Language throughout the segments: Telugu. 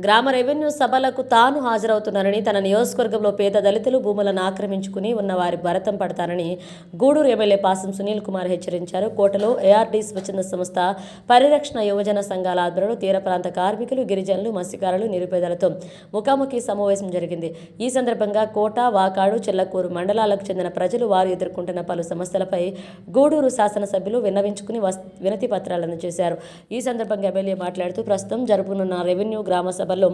గ్రామ రెవెన్యూ సభలకు తాను హాజరవుతున్నానని తన నియోజకవర్గంలో పేద దళితులు భూములను ఆక్రమించుకుని ఉన్న వారి భరతం పడతానని గూడూరు ఎమ్మెల్యే పాసం సునీల్ కుమార్ హెచ్చరించారు. కోటలో ఏఆర్డీ స్వచ్ఛంద సంస్థ పరిరక్షణ యువజన సంఘాల ఆధ్వర్యంలో తీర ప్రాంత కార్మికులు గిరిజనులు మత్స్యకారులు నిరుపేదలతో ముఖాముఖి సమావేశం జరిగింది. ఈ సందర్భంగా కోట వాకాడు చెల్లకూరు మండలాలకు చెందిన ప్రజలు వారు ఎదుర్కొంటున్న పలు సమస్యలపై గూడూరు శాసనసభ్యులు విన్నవించుకుని వస్- వినతి పత్రాలను చేశారు. ఈ సందర్భంగా ఎమ్మెల్యే మాట్లాడుతూ ప్రస్తుతం జరుపునున్న రెవెన్యూ గ్రామ సభలో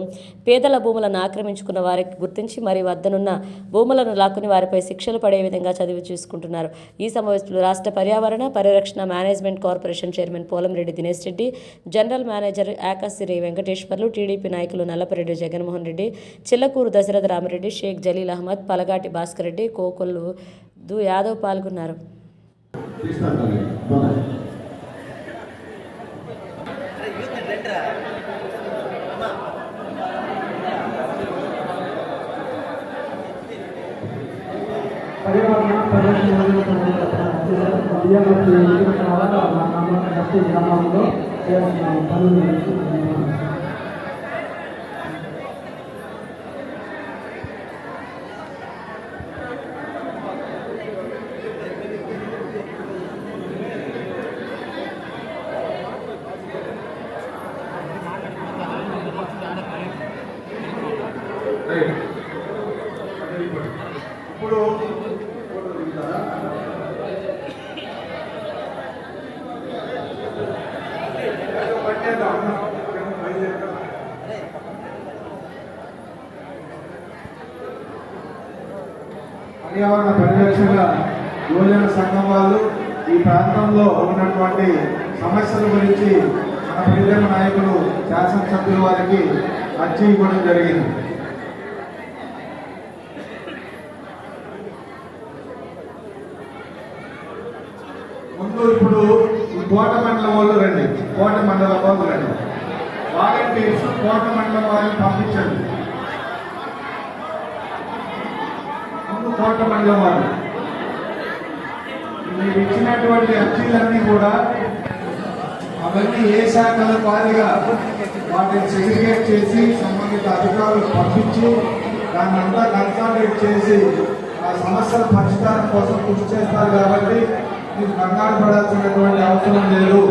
పేదల భూములను ఆక్రమించుకున్న వారికి గుర్తించి మరి వద్దనున్న భూములను లాక్కుని వారిపై శిక్షలు పడే విధంగా చదివి చూసుకుంటున్నారు. ఈ సమావేశంలో రాష్ట్ర పర్యావరణ పరిరక్షణ management corporation chairman Polamreddy Dinesh Reddy general manager Akasiri Venkateswarlu TDP నాయకులు నల్లపరెడ్డి జగన్మోహన్ రెడ్డి చిల్లకూరు దశరథ రామరెడ్డి షేక్ జలీల్ అహ్మద్ పలగాటి భాస్కర్ రెడ్డి కోకొల్లు దు యాదవ్ పాల్గొన్నారు. గ్రామంలో చేస్తున్న పనుల గురించి ఇప్పుడు పర్యావరణ పరిరక్షణ యువజన సంఘం వాళ్ళు ఈ ప్రాంతంలో ఉన్నటువంటి సమస్యల గురించి మన ప్రియతమ నాయకులు శాసనసభ్యుల వారికి అర్జీ ఇవ్వడం జరిగింది. ముందు ఇప్పుడు కోట మండలం వాళ్ళు రండి. కోట మండలం వాళ్ళు రండి. వాలంటీర్స్ కోట మండలం వాళ్ళని పంపించండి. ముందు కోట వారు మీరు ఇచ్చినటువంటి అర్జీలన్నీ కూడా అవన్నీ ఏ శాఖల వారిగా వాటిని సెగ్రిగేట్ చేసి సంబంధిత అధికారులకు పంపించి దాన్ని అంతా కన్సాలిడేట్ చేసి ఆ సమస్యల పరిష్కారం కోసం కృషి చేస్తారు కాబట్టి మీరు కంగారు పడాల్సినటువంటి అవసరం లేదు.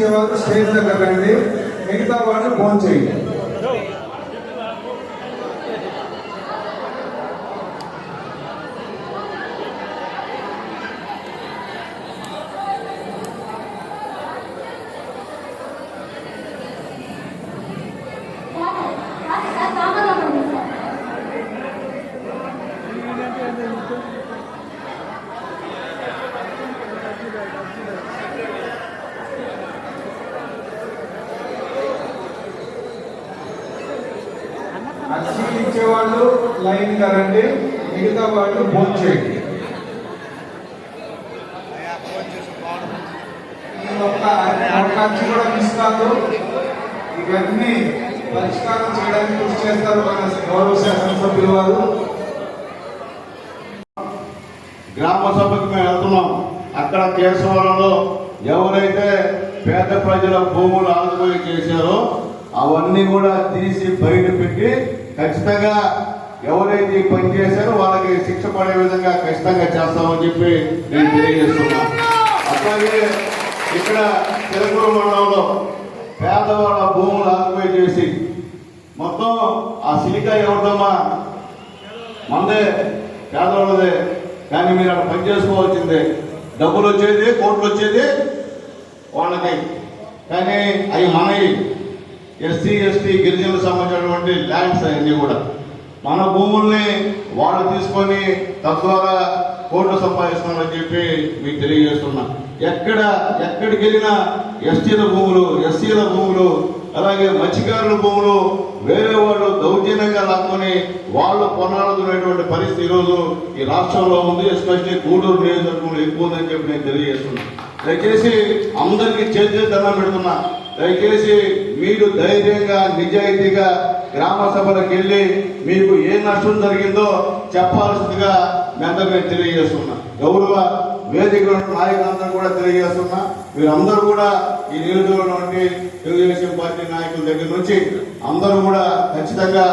ఇచ్చేవాళ్ళు స్టేజ్ దగ్గర రండి మిగతా వాళ్ళు ఫోన్ చేయండి. వచ్చేవాళ్ళు లైన్గా రండి మిగతా వాళ్ళు ఫోన్ చేయండి. కూడా మిస్ కాదు. ఇవన్నీ పరిష్కారం చేయడానికి కృషి చేస్తారు మన గౌరవ శాసనసభ్యుల వారు. గ్రామ సభకు మేము వెళ్తున్నాం. అక్కడ కేశవరంలో ఎవరైతే పేద ప్రజల భూములు ఆదుకోయి చేశారో అవన్నీ కూడా తీసి బయట పెట్టి ఖచ్చితంగా ఎవరైతే పని చేశారో వాళ్ళకి శిక్ష పడే విధంగా ఖచ్చితంగా చేస్తామని చెప్పి నేను తెలియజేస్తున్నా. అట్లాగే ఇక్కడ తెలుగు మండలంలో పేదవాళ్ళ భూములు ఆదుకోయి చేసి మొత్తం ఆ సిలికా ఎవరిదమ్మా? మందే పేదవాళ్ళదే. కానీ మీరు అక్కడ పని చేసుకోవాల్సిందే. డబ్బులు వచ్చేది కోట్లు వచ్చేది వాళ్ళకి. కానీ అవి మనవి. ఎస్సీ ఎస్టీ గిరిజనులకు సంబంధించినటువంటి ల్యాండ్స్ అవన్నీ కూడా. మన భూముల్ని వాళ్ళు తీసుకొని తద్వారా కోట్లు సంపాదిస్తున్నారని చెప్పి మీకు తెలియజేస్తున్నా. ఎక్కడ ఎక్కడికి వెళ్ళినా ఎస్టీల భూములు ఎస్సీల భూములు అలాగే మత్స్యకారుల భూములు వేరే వాళ్ళు దౌర్జన్యంగా లాక్కొని వాళ్ళు కొనాడుతున్నటువంటి పరిస్థితి ఈరోజు ఈ రాష్ట్రంలో ఉంది. ఎస్పెషల్లీ గూడూరు నియోజకవర్గంలో ఎక్కువ ఉందని చెప్పి నేను తెలియజేస్తున్నాను దయచేసి అందరికీ చేతి దండం పెడుతున్నా. దయచేసి మీరు ధైర్యంగా నిజాయితీగా గ్రామ సభలకు వెళ్ళి మీకు ఏ నష్టం జరిగిందో చెప్పాల్సిందిగా మీ తెలియజేస్తున్నా. గౌరవ వేదిక నాయకులందరూ కూడా తెలియజేస్తున్నా. మీరందరూ కూడా ఈ నియోజకవర్గంలోని నుండి తెలుగుదేశం పార్టీ నాయకుల దగ్గర నుంచి అందరూ కూడా ఖచ్చితంగా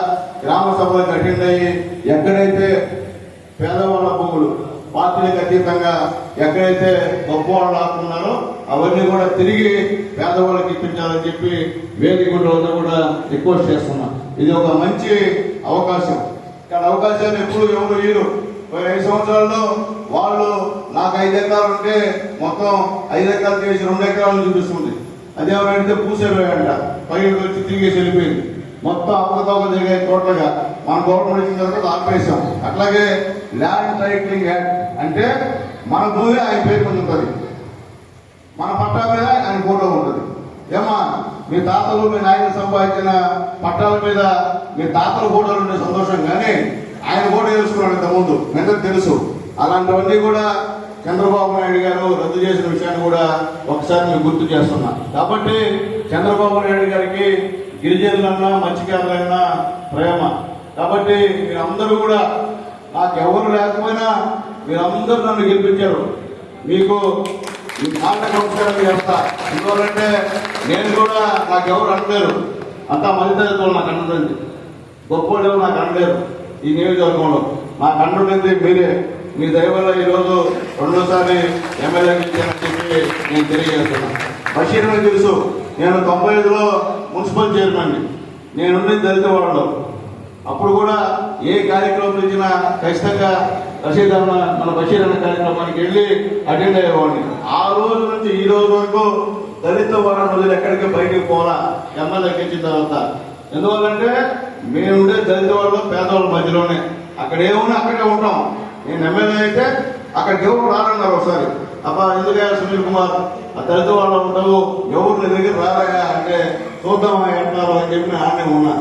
గ్రామ సభలకు అటెండ్ అయ్యి ఎక్కడైతే పేదవాళ్ళ భూములు పార్టీలకు అతీతంగా ఎక్కడైతే గొప్ప వాళ్ళు ఆకున్నారో అవన్నీ కూడా తిరిగి పేదవాళ్ళకి ఇప్పించాలని చెప్పి వేదిక రోజు కూడా రిక్వెస్ట్ చేస్తున్నా. ఇది ఒక మంచి అవకాశం. కానీ అవకాశాలు ఎప్పుడు ఎవరు వీరు ఐదు సంవత్సరాల్లో వాళ్ళు నాకు ఐదు ఎకరాలు ఉంటే మొత్తం ఐదు ఎకరాలు చేసి రెండు ఎకరాలు చూపిస్తుంది. అదేమంటే పూసేరు అంట పైకి వచ్చి తిరిగేసి వెళ్ళిపోయింది. మొత్తం అవకతవక జరిగాయి టోటల్గా. మన గవర్నమెంట్ ఇచ్చిన తర్వాత ఆపేసాం అట్లాగే ల్యాండ్ టైటిలింగ్ యాక్ట్ అంటే మన భూమి ఆయన పేరు మీద ఉంటుంది. మన పట్టా మీద ఆయన ఫోటో ఉంటుంది. ఏమా మీ తాతలు మీ నాయన సంపాదించిన పట్టాల మీద మీ తాతల ఫోటోలు ఉండే సంతోషం కానీ ఆయన ఫోటో వేసుకున్నాడు ఇంతకుముందు. మీద అందరికి తెలుసు. అలాంటివన్నీ కూడా చంద్రబాబు నాయుడు గారు రద్దు చేసిన విషయాన్ని కూడా ఒకసారి మేము గుర్తు చేస్తున్నా. కాబట్టి చంద్రబాబు నాయుడు గారికి గిరిజనులన్నా మత్స్యకారులన్నా ప్రేమ. కాబట్టి మీరందరూ కూడా నాకు ఎవరు లేకపోయినా మీరందరూ నన్ను గెలిపించారు. మీకు ఈ మాట నమస్కారం చేస్తా ఎందుకంటే నేను కూడా నాకు ఎవరు అనలేరు. అంతా మధ్యతరగతులు నాకు అన్నదండి గొప్ప వాళ్ళు నాకు అనలేరు ఈ నియోజకవర్గంలో. నాకు అంటుండేది మీరే. మీ దయవల్ల ఈరోజు రెండోసారి ఎమ్మెల్యే గెలిచానని చెప్పి నేను తెలియజేస్తున్నాను బషీర్ తెలుసు నేను తొంభై ఐదులో మున్సిపల్ చైర్మన్ నేనుండి దళిత వాళ్ళలో అప్పుడు కూడా ఏ కార్యక్రమం ఇచ్చినా ఖచ్చితంగా రషీద్ అన్న మన బషీర్ అన్న కార్యక్రమానికి వెళ్ళి అటెండ్ అయ్యేవాడిని. ఆ రోజు నుంచి ఈ రోజు వరకు దళిత వారం రోజులు ఎక్కడికి బయటికి పోలా ఎమ్మెల్యేకి ఇచ్చిన తర్వాత. ఎందువల్లంటే మేముండే దళిత వాళ్ళు పేదవాళ్ళ మధ్యలోనే. అక్కడ ఏమున్నా అక్కడే ఉంటాం. నేను ఎమ్మెల్యే అయితే అక్కడికి ఎవరు రారన్నారు ఒకసారి. అబ్బా ఎందుకయ్యా సునీల్ కుమార్? ఆ దళిత వాళ్ళు ఉంటావు. ఎవరు నీ దగ్గర రారాగా అంటే చూద్దామా అంటున్నారు అని చెప్పి నేను ఆడనే ఉన్నా.